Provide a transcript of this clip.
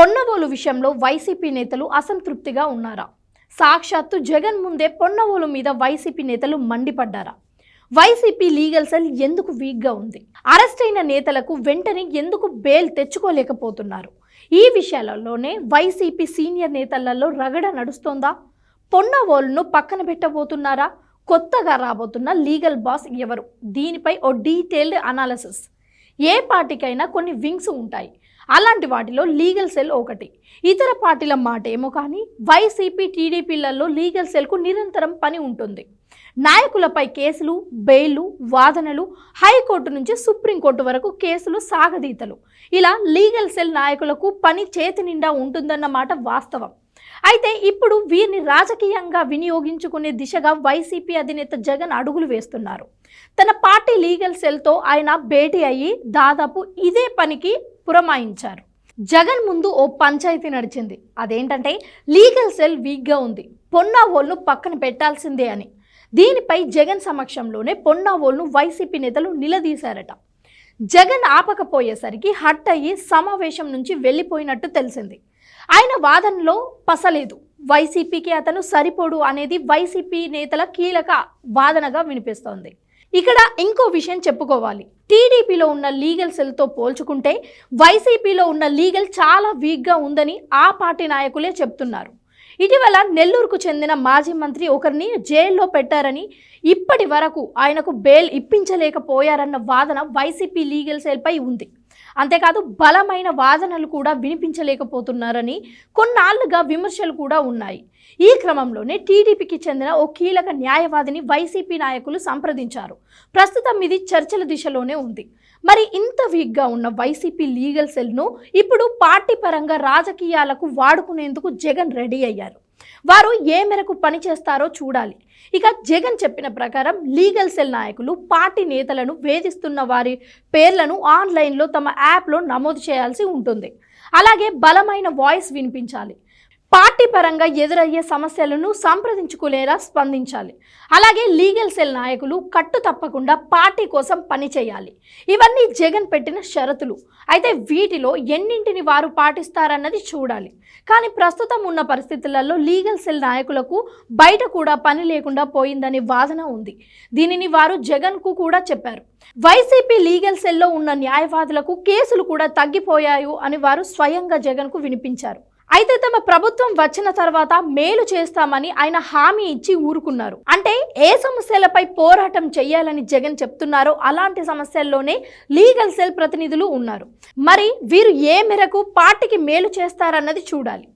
పొన్నవోలు విషయంలో వైసీపీ నేతలు అసంతృప్తిగా ఉన్నారా? సాక్షాత్తు జగన్ ముందే పొన్నవోలు మీద వైసీపీ నేతలు మండిపడ్డారా? వైసీపీ లీగల్ సెల్ ఎందుకు వీక్గా ఉంది? అరెస్ట్ అయిన నేతలకు వెంటనే ఎందుకు బెయిల్ తెచ్చుకోలేకపోతున్నారు? ఈ విషయాలలోనే వైసీపీ సీనియర్ నేతలలో రగడ నడుస్తోందా? పొన్నవోలును పక్కన పెట్టబోతున్నారా? కొత్తగా రాబోతున్న లీగల్ బాస్ ఎవరు? దీనిపై ఓ డీటెయిల్డ్ అనాలసిస్. ఏ పార్టీకైనా కొన్ని వింగ్స్ ఉంటాయి. అలాంటి వాటిలో లీగల్ సెల్ ఒకటి. ఇతర పార్టీల మాట ఏమో కానీ వైసీపీ టీడీపీలలో లీగల్ సెల్కు నిరంతరం పని ఉంటుంది. నాయకులపై కేసులు బెయిలు వాదనలు హైకోర్టు నుంచి సుప్రీంకోర్టు వరకు కేసులు సాగదీతలు. ఇలా లీగల్ సెల్ నాయకులకు పని చేతి నిండా ఉంటుందన్నమాట వాస్తవం. అయితే ఇప్పుడు వీరిని రాజకీయంగా వినియోగించుకునే దిశగా వైసీపీ అధినేత జగన్ అడుగులు వేస్తున్నారు. తన పార్టీ లీగల్ సెల్తో ఆయన భేటీ అయ్యి దాదాపు ఇదే పనికి పురమాయించారు. జగన్ ముందు ఓ పంచాయతీ నడిచింది. అదేంటంటే లీగల్ సెల్ వీక్గా ఉంది. పొన్నావోల్ను పక్కన పెట్టాల్సిందే అని. దీనిపై జగన్ సమక్షంలోనే పొన్నావోల్ను వైసీపీ నేతలు నిలదీశారట. జగన్ ఆపకపోయేసరికి హట్ అయ్యి సమావేశం నుంచి వెళ్ళిపోయినట్టు తెలిసింది. ఆయన వాదనలో పసలేదు. వైసీపీకి అతను సరిపోడు అనేది వైసీపీ నేతల కీలక వాదనగా వినిపిస్తోంది. ఇక్కడ ఇంకో విషయం చెప్పుకోవాలి. టీడీపీలో ఉన్న లీగల్ సెల్తో పోల్చుకుంటే వైసీపీలో ఉన్న లీగల్ చాలా వీక్గా ఉందని ఆ పార్టీ నాయకులే చెప్తున్నారు. ఇటీవల నెల్లూరుకు చెందిన మాజీ మంత్రి ఒకరిని జైల్లో పెట్టారని ఇప్పటి వరకు ఆయనకు బెయిల్ ఇప్పించలేకపోయారన్న వాదన వైసీపీ లీగల్ సెల్పై ఉంది. అంతేకాదు బలమైన వాదనలు కూడా వినిపించలేకపోతున్నారని కొన్నాళ్ళుగా విమర్శలు కూడా ఉన్నాయి. ఈ క్రమంలోనే టీడీపీకి చెందిన ఓ కీలక న్యాయవాదిని వైసీపీ నాయకులు సంప్రదించారు. ప్రస్తుతం ఇది చర్చల దిశలోనే ఉంది. మరి ఇంత వీక్గా ఉన్న వైసీపీ లీగల్ సెల్ను ఇప్పుడు పార్టీ పరంగా రాజకీయాలకు వాడుకునేందుకు జగన్ రెడీ అయ్యారు. వారు ఏ మేరకు పనిచేస్తారో చూడాలి. ఇక జగన్ చెప్పిన ప్రకారం లీగల్ సెల్ నాయకులు పార్టీ నేతలను వేధిస్తున్న వారి పేర్లను ఆన్లైన్లో తమ యాప్లో నమోదు చేయాల్సి ఉంటుంది. అలాగే బలమైన వాయిస్ వినిపించాలి. పార్టీ పరంగా ఎదురయ్యే సమస్యలను సంప్రదించుకునేలా స్పందించాలి. అలాగే లీగల్ సెల్ నాయకులు కట్టు తప్పకుండా పార్టీ కోసం పనిచేయాలి ఇవన్నీ జగన్ పెట్టిన షరతులు. అయితే వీటిలో ఎన్నింటిని వారు పాటిస్తారన్నది చూడాలి. కానీ ప్రస్తుతం ఉన్న పరిస్థితులలో లీగల్ సెల్ నాయకులకు బయట కూడా పని లేకుండా పోయిందనే వాదన ఉంది. దీనిని వారు జగన్కు కూడా చెప్పారు. వైసీపీ లీగల్ సెల్లో ఉన్న న్యాయవాదులకు కేసులు కూడా తగ్గిపోయాయి అని వారు స్వయంగా జగన్కు వినిపించారు. అయితే తమ ప్రభుత్వం వచ్చిన తర్వాత మేలు చేస్తామని ఆయన హామీ ఇచ్చి ఊరుకున్నారు. అంటే ఏ సమస్యలపై పోరాటం చేయాలని జగన్ చెప్తున్నారో అలాంటి సమస్యల్లోనే లీగల్ సెల్ ప్రతినిధులు ఉన్నారు. మరి వీరు ఏ మేరకు పార్టీకి మేలు చేస్తారన్నది చూడాలి.